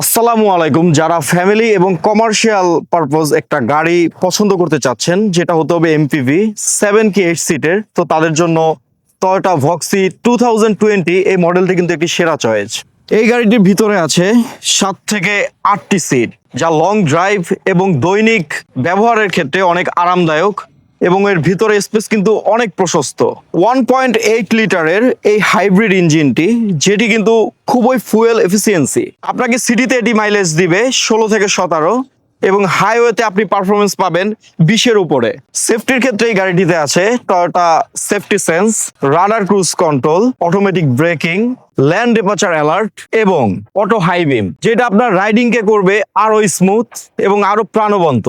আসসালামু আলাইকুম। যারা ফ্যামিলি এবং কমার্শিয়াল পারপোজ একটা গাড়ি পছন্দ করতে চাচ্ছেন, যেটা হতে হবে এমপিভি সেভেন কি এইট সিটের তো তাদের জন্য টয়োটা ভক্সি টু এই মডেলটি কিন্তু একটি সেরা চয়েস এই গাড়িটির ভিতরে আছে সাত থেকে আটটি সিট যা লং ড্রাইভ এবং দৈনিক ব্যবহারের ক্ষেত্রে অনেক আরামদায়ক। এবং এর ভিতরে স্পেস কিন্তু অনেক প্রশস্ত। ওয়ান পয়েন্ট এইট লিটারের এই হাইব্রিড ইঞ্জিনটি যেটি কিন্তু খুবই ফুয়েল এফিসিয়েন্সি আপনাকে সিটিতে এটি মাইলেজ দিবে ষোলো থেকে সতেরো এবং হাইওয়েতে আপনি পারফরমেন্স পাবেন বিশের উপরে। সেফটির ক্ষেত্রে এই গাড়িটিতে আছে Toyota safety sense radar cruise control automatic braking land departure alert এবং অটো হাই বিম যেটা আপনার রাইডিং কে করবে আরও স্মুথ এবং আরও প্রাণবন্ত।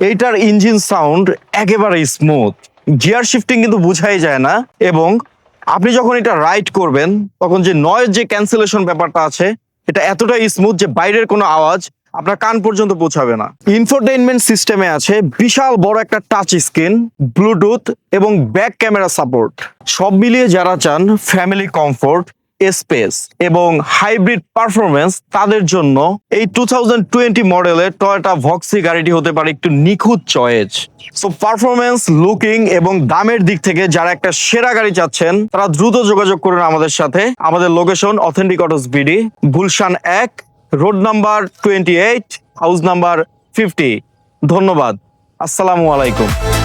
এইটার ইঞ্জিন সাউন্ড একেবারে স্মুথ গিয়ার শিফটিং কিন্তু বোঝাই যায় না, এবং আপনি যখন এটা রাইড করবেন, তখন যে নয়েজ যে ক্যান্সেলেশন ব্যাপারটা আছে, এটা এতটাই স্মুথ যে বাইরের কোনো আওয়াজ আপনার কান পর্যন্ত পৌঁছাবে না। ইনফোটেইনমেন্ট সিস্টেমে আছে বিশাল বড় একটা টাচ স্ক্রিন ব্লুটুথ এবং ব্যাক ক্যামেরা সাপোর্ট সব মিলিয়ে যারা চান ফ্যামিলি কমফোর্ট স্পেস এবং হাইব্রিড পারফরমেন্স তাদের জন্য এই টু থাউজেন্ড টোয়েন্টি মডেলের টয়োটা ভক্সি গাড়িটি হতে পারে একটু নিখুঁত চয়েস সো পারফরমেন্স লুকিং এবং দামের দিক থেকে যারা একটা সেরা গাড়ি চাচ্ছেন, তারা দ্রুত যোগাযোগ করুন আমাদের সাথে। আমাদের location authentic autos BD Gulshan এক road number twenty eight house number fifty ধন্যবাদ। আসসালামু আলাইকুম।